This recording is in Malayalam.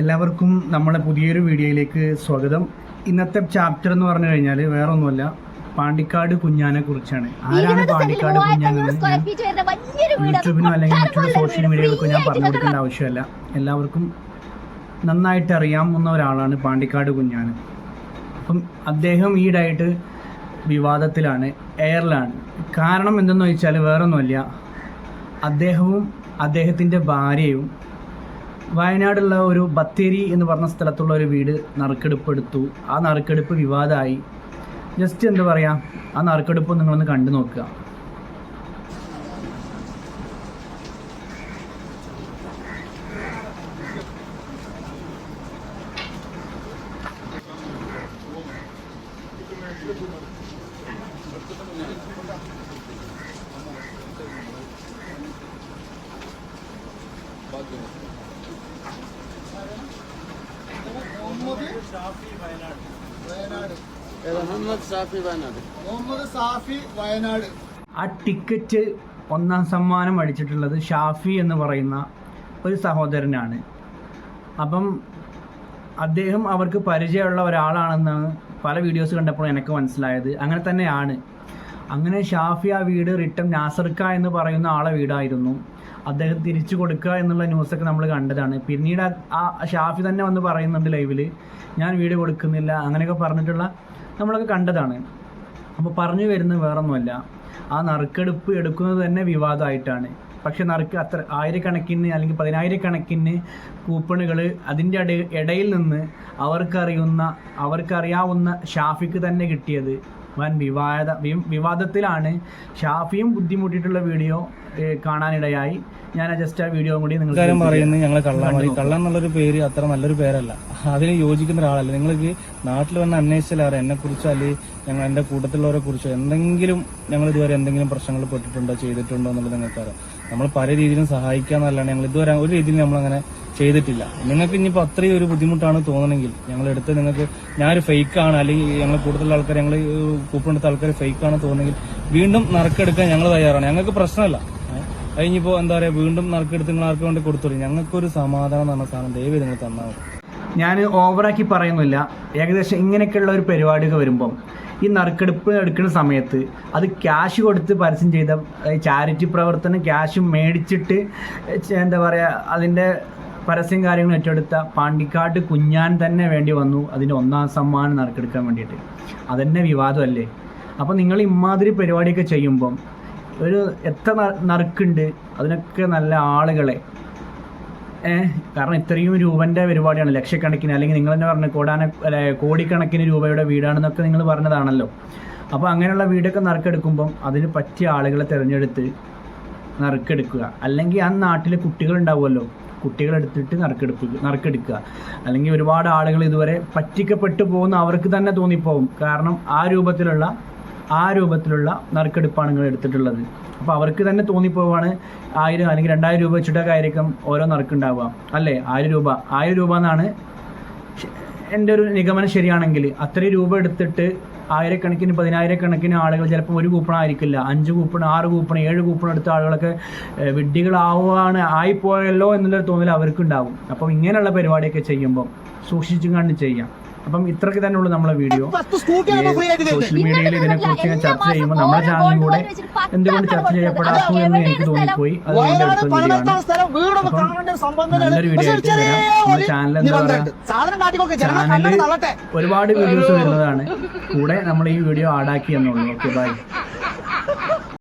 എല്ലാവർക്കും നമ്മളെ പുതിയൊരു വീഡിയോയിലേക്ക് സ്വാഗതം. ഇന്നത്തെ ചാപ്റ്റർ എന്ന് പറഞ്ഞു കഴിഞ്ഞാൽ വേറെ ഒന്നുമല്ല പാണ്ടിക്കാട് കുഞ്ഞാനെ കുറിച്ചാണ്. ആരാണ് പാണ്ടിക്കാട് കുഞ്ഞാനെന്ന് യൂട്യൂബിനോ അല്ലെങ്കിൽ മറ്റുള്ള സോഷ്യൽ മീഡിയകൾക്കോ ഞാൻ പറഞ്ഞു കൊടുക്കേണ്ട ആവശ്യമല്ല. എല്ലാവർക്കും നന്നായിട്ട് അറിയാവുന്ന ഒരാളാണ് പാണ്ടിക്കാട് കുഞ്ഞാന് അപ്പം അദ്ദേഹം ഈടായിട്ട് വിവാദത്തിലാണ് എയറിലാണ്. കാരണം എന്തെന്ന് വെച്ചാൽ വേറൊന്നുമല്ല അദ്ദേഹവും അദ്ദേഹത്തിന്റെ ഭാര്യയും വയനാടുള്ള ഒരു ബത്തേരി എന്ന് പറഞ്ഞ സ്ഥലത്തുള്ള ഒരു വീട് നറുക്കെടുപ്പ് എടുത്തു ആ നറുക്കെടുപ്പ് വിവാദമായി ജസ്റ്റ് എന്താ പറയുക ആ നറുക്കെടുപ്പ് നിങ്ങളൊന്ന് കണ്ടു നോക്കുക. Thank ഷാഫി മുഹമ്മദ് സാഫി വയനാട്. ആ ടിക്കറ്റ് ഒന്നാം സമ്മാനം അടിച്ചിട്ടുള്ളത് ഷാഫി എന്ന് പറയുന്ന ഒരു സഹോദരനാണ്. അപ്പം അദ്ദേഹം അവർക്ക് പരിചയമുള്ള ഒരാളാണെന്നാണ് പല വീഡിയോസ് കണ്ടപ്പോൾ എനിക്ക് മനസ്സിലായത്. അങ്ങനെ തന്നെയാണ്. അങ്ങനെ ഷാഫി ആ വീട് റിട്ടേൺ നാസർക്ക എന്ന് പറയുന്ന ആളെ വീടായിരുന്നു. അദ്ദേഹം തിരിച്ചു കൊടുക്കുക എന്നുള്ള ന്യൂസൊക്കെ നമ്മൾ കണ്ടതാണ്. പിന്നീട് ആ- ഷാഫി തന്നെ വന്ന് പറയുന്നുണ്ട് ലൈവിൽ ഞാൻ വീട് കൊടുക്കുന്നില്ല അങ്ങനെയൊക്കെ പറഞ്ഞിട്ടുള്ള നമ്മളൊക്കെ കണ്ടതാണ്. അപ്പോൾ പറഞ്ഞു വരുന്നത് വേറൊന്നുമല്ല. ആ നറുക്കെടുപ്പ് എടുക്കുന്നത് തന്നെ വിവാദമായിട്ടാണ്. പക്ഷെ നറുക്ക് അത്ര ആയിരക്കണക്കിന് അല്ലെങ്കിൽ പതിനായിരക്കണക്കിന് കൂപ്പണുകൾ അതിന്റെ ഇടയിൽ നിന്ന് അവർക്കറിയുന്ന അവർക്കറിയാവുന്ന ഷാഫിക്ക് തന്നെ കിട്ടിയത് വൻ വിവാദ വിവാദത്തിലാണ്. ഷാഫിയും ബുദ്ധിമുട്ടിയിട്ടുള്ള വീഡിയോ കാണാനിടയായി. ഞാൻ ജസ്റ്റ് ആ വീഡിയോ കൂടി നിങ്ങൾ നിങ്ങൾക്ക് പറയുന്നത് ഞങ്ങൾ കള്ളൻ പറയും കള്ളൻ എന്നുള്ളൊരു പേര് അത്ര നല്ലൊരു പേരല്ല. അതിന് യോജിക്കുന്ന ഒരാളല്ല. നിങ്ങൾക്ക് നാട്ടിൽ വന്ന് അന്വേഷിച്ചാൽ എന്നെ കുറിച്ചോ അല്ലെങ്കിൽ ഞങ്ങൾ എന്റെ കൂട്ടത്തിലുള്ളവരെ കുറിച്ചോ എന്തെങ്കിലും ഞങ്ങൾ ഇതുവരെ എന്തെങ്കിലും പ്രശ്നങ്ങൾ പെട്ടിട്ടുണ്ടോ ചെയ്തിട്ടുണ്ടോ എന്നുള്ളത് നിങ്ങൾക്കറിയാം നമ്മൾ പല രീതിയിലും സഹായിക്കാന്നല്ലാണ്ട് ഞങ്ങൾ ഇതുവരെ ഒരു രീതിയിൽ നമ്മൾ അങ്ങനെ ചെയ്തിട്ടില്ല. നിങ്ങൾക്ക് ഇനിയിപ്പോൾ അത്രയും ഒരു ബുദ്ധിമുട്ടാണ് തോന്നണമെങ്കിൽ ഞങ്ങൾ എടുത്ത് നിങ്ങൾക്ക് ഞാനൊരു ഫേക്ക് ആണ് അല്ലെങ്കിൽ ഞങ്ങൾ കൂടുതൽ ആൾക്കാർ ഞങ്ങൾ കൂപ്പൺ എടുത്ത ആൾക്കാർ ഫേക്ക് ആണ് തോന്നുന്നെങ്കിൽ വീണ്ടും നറുക്കെടുക്കാൻ ഞങ്ങൾ തയ്യാറാണ്. ഞങ്ങൾക്ക് പ്രശ്നമല്ല? കഴിഞ്ഞിപ്പോ എന്താ പറയാ വീണ്ടും നറുക്കെടുത്ത് നിങ്ങൾ ആർക്ക് വേണ്ടി കൊടുത്തോളൂ? ഞങ്ങൾക്കൊരു സമാധാനം തന്ന സാധനം ദയവ് നിങ്ങൾ തന്നാൽ ഞാൻ ഓവറാക്കി പറയുന്നില്ല. ഏകദേശം ഇങ്ങനെയൊക്കെയുള്ള ഒരു പരിപാടിയൊക്കെ വരുമ്പം ഈ നറുക്കെടുപ്പ് എടുക്കുന്ന സമയത്ത് അത് ക്യാഷ് കൊടുത്ത് പരസ്യം ചെയ്ത ചാരിറ്റി പ്രവർത്തനം ക്യാഷ് മേടിച്ചിട്ട് എന്താ പറയുക അതിന്റെ പരസ്യം കാര്യങ്ങൾ ഏറ്റെടുത്ത പാണ്ടിക്കാട്ട് കുഞ്ഞാൻ തന്നെ വേണ്ടി വന്നു. അതിന്റെ ഒന്നാം സമ്മാനം നറുക്കെടുക്കാൻ വേണ്ടിയിട്ട്. അതന്നെ വിവാദമല്ലേ? അപ്പോൾ നിങ്ങൾ ഇമാതിരി പരിപാടിയൊക്കെ ചെയ്യുമ്പം ഒരു എത്ര നറുക്കുണ്ട്? അതിനൊക്കെ നല്ല ആളുകളെ. കാരണം ഇത്രയും രൂപന്റെ പരിപാടിയാണ്. ലക്ഷക്കണക്കിന് അല്ലെങ്കിൽ നിങ്ങൾ തന്നെ പറഞ്ഞു കോടാന കോടിക്കണക്കിന് രൂപയുടെ വീടാണെന്നൊക്കെ നിങ്ങൾ പറഞ്ഞതാണല്ലോ. അപ്പോൾ അങ്ങനെയുള്ള വീടൊക്കെ നറുക്കെടുക്കുമ്പം അതിന് പറ്റിയ ആളുകളെ തിരഞ്ഞെടുത്ത് നറുക്കെടുക്കുക. അല്ലെങ്കിൽ ആ നാട്ടിലെ കുട്ടികൾ ഉണ്ടാവുമല്ലോ. കുട്ടികളെടുത്തിട്ട് നറുക്കെടുപ്പ് നറുക്കെടുക്കുക. അല്ലെങ്കിൽ ഒരുപാട് ആളുകൾ ഇതുവരെ പറ്റിക്കപ്പെട്ടു പോകുന്ന അവർക്ക് തന്നെ തോന്നിപ്പോകും കാരണം ആ രൂപത്തിലുള്ള ആ രൂപത്തിലുള്ള നറുക്കെടുപ്പാണ് നിങ്ങൾ എടുത്തിട്ടുള്ളത്. അപ്പോൾ അവർക്ക് തന്നെ തോന്നിപ്പോവാണ് ആയിരം അല്ലെങ്കിൽ രണ്ടായിരം രൂപ വെച്ചിട്ടൊക്കെ ആയിരിക്കും ഓരോ നറുക്കുണ്ടാവുക. അല്ലേ? ആയിരം രൂപ. ആയിരം രൂപ എന്നാണ് എന്റെ ഒരു നിഗമനം ശരിയാണെങ്കിൽ അത്രയും രൂപ എടുത്തിട്ട് ആയിരക്കണക്കിന് പതിനായിരക്കണക്കിന് ആളുകൾ ചിലപ്പോൾ ഒരു കൂപ്പൺ ആയിരിക്കില്ല. അഞ്ച് കൂപ്പൺ ആറ് കൂപ്പൺ ഏഴ് കൂപ്പൺ എടുത്ത ആളുകളൊക്കെ വിഡ്ഢികളാവുകയാണ് ആയിപ്പോയല്ലോ എന്നുള്ളൊരു തോന്നൽ അവർക്കുണ്ടാവും. അപ്പം ഇങ്ങനെയുള്ള പരിപാടിയൊക്കെ ചെയ്യുമ്പം സൂക്ഷിച്ചും കണ്ട് ചെയ്യാം. അപ്പം ഇത്രയ്ക്ക് തന്നെ ഉള്ളൂ നമ്മളെ വീഡിയോ. സോഷ്യൽ മീഡിയയിൽ ഇതിനെക്കുറിച്ച് ഞാൻ ചർച്ച ചെയ്യുമ്പോൾ നമ്മുടെ ചാനലിൽ കൂടെ എന്തുകൊണ്ട് ചർച്ച ചെയ്യപ്പെടാത്തു എന്ന് എനിക്ക് തോന്നിപ്പോയി. അത് എന്റെ അടുത്ത വീഡിയോ ആണ് നല്ലൊരു വീഡിയോ ആയിട്ട് വരാം. നമ്മുടെ ചാനൽ എന്താ. പറയുക? ചാനലിൽ ഒരുപാട് വീഡിയോസ് വരുന്നതാണ്. കൂടെ നമ്മൾ ഈ വീഡിയോ ആഡാക്കി എന്നുള്ളൂ. Okay bye